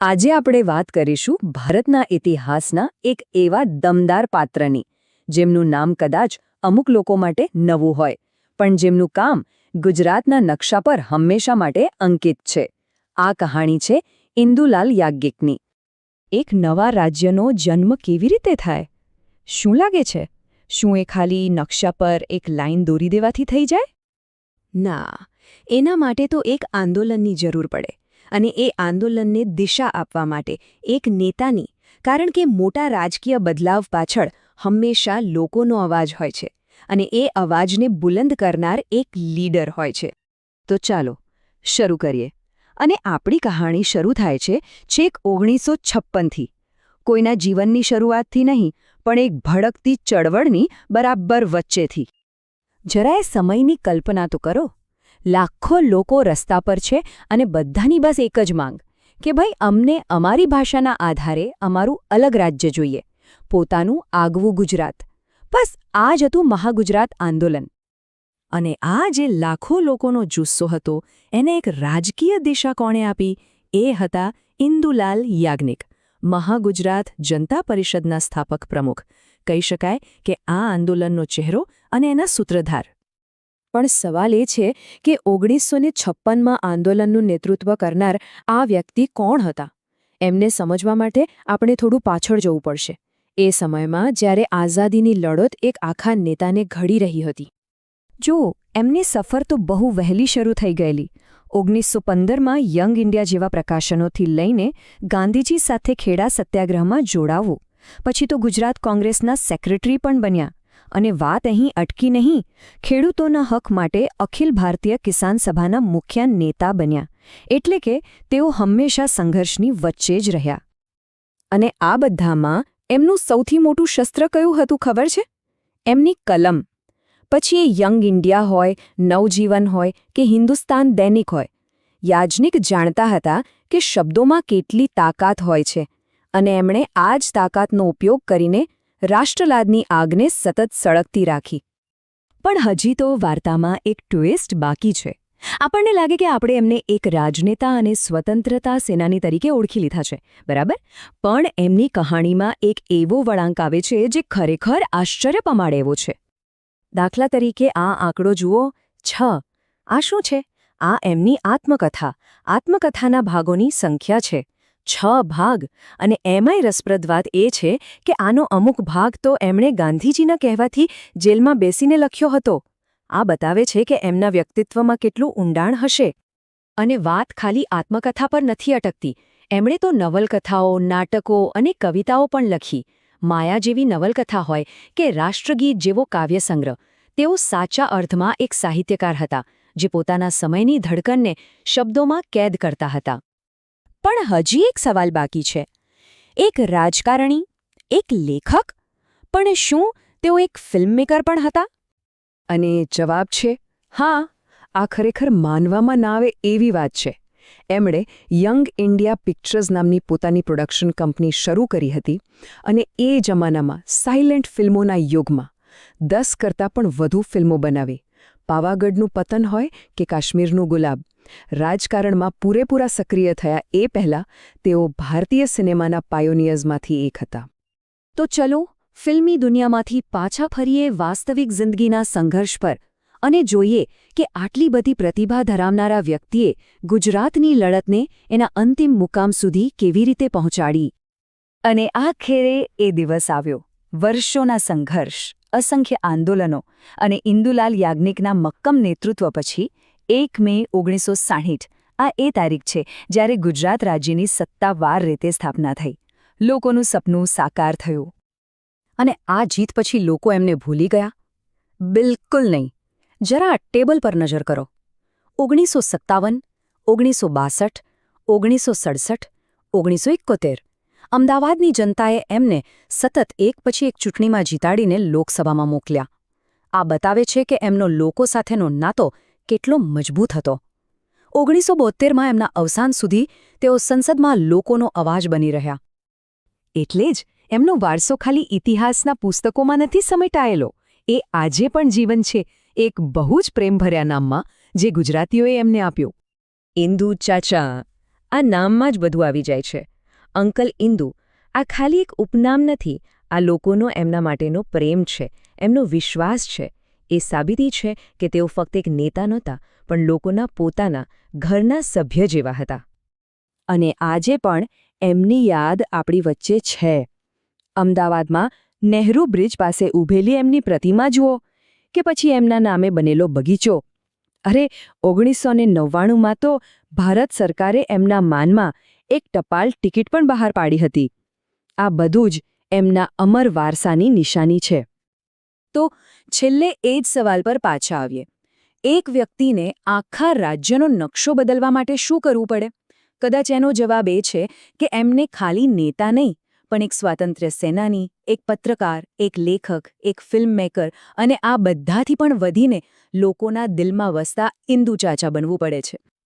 આજે આપણે વાત કરીશું ભારતના ઇતિહાસના એક એવા દમદાર પાત્રની, જેમનું નામ કદાચ અમુક લોકો માટે નવું હોય, પણ જેમનું કામ ગુજરાતના નકશા પર હંમેશા માટે અંકિત છે. આ કહાણી છે ઇન્દુલાલ યાજ્ઞિકની. એક નવા રાજ્યનો જન્મ કેવી રીતે થાય? શું લાગે છે? શું એ ખાલી નકશા પર એક લાઈન દોરી દેવાથી થઈ જાય? ના, એના માટે તો એક આંદોલનની જરૂર પડે. અને એ આંદોલનને દિશા આપવા માટે એક નેતાની, કારણ કે મોટા રાજકીય બદલાવ પાછળ હંમેશા લોકોનો અવાજ હોય છે અને એ અવાજને બુલંદ કરનાર એક લીડર હોય છે. તો ચાલો, શરૂ કરીએ. અને આપણી કહાણી શરૂ થાય છે છેક ઓગણીસો છપ્પનથી. કોઈના જીવનની શરૂઆતથી નહીં, પણ એક ભડકતી ચળવળની બરાબર વચ્ચેથી. જરાય સમયની કલ્પના તો કરો. લાખો લોકો રસ્તા પર છે અને બધાની બસ એક જ માંગ, કે ભાઈ અમને અમારી ભાષાના આધારે અમારું અલગ રાજ્ય જોઈએ, પોતાનું આગવું ગુજરાત. બસ આ જ હતું મહાગુજરાત આંદોલન. અને આ જે લાખો લોકોનો જુસ્સો હતો, એને એક રાજકીય દિશા કોણે આપી, એ હતા ઇન્દુલાલ યાજ્ઞિક, મહાગુજરાત જનતા પરિષદના સ્થાપક પ્રમુખ. કહી શકાય કે આ આંદોલનનો ચહેરો અને એના સૂત્રધાર. પણ સવાલ એ છે કે ઓગણીસો ને છપ્પનમાં આંદોલનનું નેતૃત્વ કરનાર આ વ્યક્તિ કોણ હતા? એમને સમજવા માટે આપણે થોડું પાછળ જવું પડશે. એ સમયમાં જ્યારે આઝાદીની લડત એક આખા નેતાને ઘડી રહી હતી. જો, એમની સફર તો બહુ વહેલી શરૂ થઈ ગયેલી. ઓગણીસો પંદરમાં યંગ ઇન્ડિયા જેવા પ્રકાશનોથી લઈને ગાંધીજી સાથે ખેડા સત્યાગ્રહમાં જોડાવવું પછી તો ગુજરાત કોંગ્રેસના સેક્રેટરી પણ બન્યા. અને વાત અહીં અટકી નહીં. ખેડૂતોના હક માટે અખિલ ભારતીય કિસાન સભાના મુખ્ય નેતા બન્યા. એટલે કે તેઓ હંમેશા સંઘર્ષની વચ્ચે જ રહ્યા. અને આ બધામાં એમનું સૌથી મોટું શસ્ત્ર કયું હતું ખબર છે? એમની કલમ. પછી એ યંગ ઇન્ડિયા હોય, નવજીવન હોય કે હિન્દુસ્તાન દૈનિક હોય. યાજ્ઞિક જાણતા હતા કે શબ્દોમાં કેટલી તાકાત હોય છે. અને એમણે આ જ તાકાતનો ઉપયોગ કરીને રાષ્ટ્રલાદની આગને સતત સળગતી રાખી. પણ હજી તો વાર્તામાં એક ટ્વિસ્ટ બાકી છે. આપણને લાગે કે આપણે એમને એક રાજનેતા અને સ્વતંત્રતા સેનાની તરીકે ઓળખી લીધા છે, બરાબર? પણ એમની કહાણીમાં એક એવો વળાંક આવે છે જે ખરેખર આશ્ચર્ય પમાડે એવો છે. દાખલા તરીકે આ આંકડો જુઓ. છ. આ શું છે? આ એમની આત્મકથા. આત્મકથાના ભાગોની સંખ્યા છે. છ ભાગ. અને એમાંય રસપ્રદ વાત એ છે કે આનો અમુક ભાગ તો એમણે ગાંધીજીના કહેવાથી જેલમાં બેસીને લખ્યો હતો. આ બતાવે છે કે એમના વ્યક્તિત્વમાં કેટલું ઊંડાણ હશે. અને વાત ખાલી આત્મકથા પર નથી અટકતી. એમણે તો નવલકથાઓ, નાટકો અને કવિતાઓ પણ લખી. માયા જેવી નવલકથા હોય કે રાષ્ટ્રગીત જેવો કાવ્યસંગ્રહ. તેઓ સાચા અર્થમાં એક સાહિત્યકાર હતા, જે પોતાના સમયની ધડકનને શબ્દોમાં કેદ કરતા હતા. પણ હજી એક સવાલ બાકી છે. એક રાજકારણી, એક લેખક, પણ શું તેઓ એક ફિલ્મમેકર પણ હતા? અને જવાબ છે, હા, આ ખરેખર માનવામાં ના આવે એવી વાત છે. એમણે યંગ ઇન્ડિયા પિક્ચર્સ નામની પોતાની પ્રોડક્શન કંપની શરૂ કરી હતી અને એ જમાનામાં સાયલેન્ટ ફિલ્મોના યુગમાં દસ કરતાં પણ વધુ ફિલ્મો બનાવી. પાવાગઢનું પતન હોય કે કાશ્મીરનું ગુલાબ રાજકારણમાં પૂરેપૂરા સક્રિય થયા એ પહેલાં તેઓ ભારતીય સિનેમાના પાયોનિયર્સમાંથી એક હતા. તો ચલો, ફિલ્મી દુનિયામાંથી પાછા ફરીએ વાસ્તવિક જિંદગીના સંઘર્ષ પર અને જોઈએ કે આટલી બધી પ્રતિભા ધરાવનારા વ્યક્તિએ ગુજરાતની લડતને એના અંતિમ મુકામ સુધી કેવી રીતે પહોંચાડી? અને આખેરે એ દિવસ આવ્યો. વર્ષોના સંઘર્ષ, અસંખ્ય આંદોલનો અને ઇન્દુલાલ યાજ્ઞિકના મક્કમ નેતૃત્વ પછી એક મે ઓગણીસો સાહીઠ, આ એ તારીખ છે, જ્યારે ગુજરાત રાજ્યની સત્તાવાર રીતે સ્થાપના થઈ. લોકોનું સપનું સાકાર થયું. અને આ જીત પછી લોકો એમને ભૂલી ગયા? બિલકુલ નહીં. જરા ટેબલ પર નજર કરો. ઓગણીસો સત્તાવન, ઓગણીસો બાસઠ, ઓગણીસો સડસઠ, ઓગણીસો એકોતેર. અમદાવાદની જનતાએ એમને સતત એક પછી એક ચૂંટણીમાં જીતાડીને લોકસભામાં મોકલ્યા. આ બતાવે છે કે એમનો લોકો સાથેનો નાતો કેટલો મજબૂત હતો. ઓગણીસો બોતેરમાં એમના અવસાન સુધી તેઓ સંસદમાં લોકોનો અવાજ બની રહ્યા. એટલે જ એમનો વારસો ખાલી ઇતિહાસના પુસ્તકોમાં નથી સમેટાયેલો. એ આજે પણ જીવન છે, એક બહુ જ પ્રેમભર્યા નામમાં, જે ગુજરાતીઓએ એમને આપ્યું. ઇન્દુ ચાચા, આ નામમાં જ બધું આવી જાય છે. અંકલ ઇન્દુ, આ ખાલી એક ઉપનામ નથી, આ લોકોનો એમના માટેનો પ્રેમ છે, એમનો વિશ્વાસ છે. એ સાબિતી છે કે તેઓ ફક્ત એક નેતા નહોતા, પણ લોકોના પોતાના ઘરના સભ્ય જેવા હતા. અને આજે પણ એમની યાદ આપણી વચ્ચે છે. અમદાવાદમાં નહેરુ બ્રિજ પાસે ઊભેલી એમની પ્રતિમા જુઓ, કે પછી એમના નામે બનેલો બગીચો. અરે ઓગણીસો ને નવ્વાણુંમાં તો ભારત સરકારે એમના માનમાં એક ટપાલ ટિકિટ પણ બહાર પાડી હતી. આ બધું જ એમના અમર વારસાની નિશાની છે. તો છેલ્લે એ જ સવાલ પર પાછા આવીએ. એક વ્યક્તિને આખા રાજ્યનો નકશો બદલવા માટે શું કરવું પડે? કદાચ એનો જવાબ એ છે કે એમને ખાલી નેતા નહીં, પણ એક સ્વાતંત્ર્ય સેનાની, એક પત્રકાર, એક લેખક, એક ફિલ્મ મેકર અને આ બધાથી પણ વધીને લોકોના દિલમાં વસતા ઇન્દુ ચાચા બનવું પડે છે.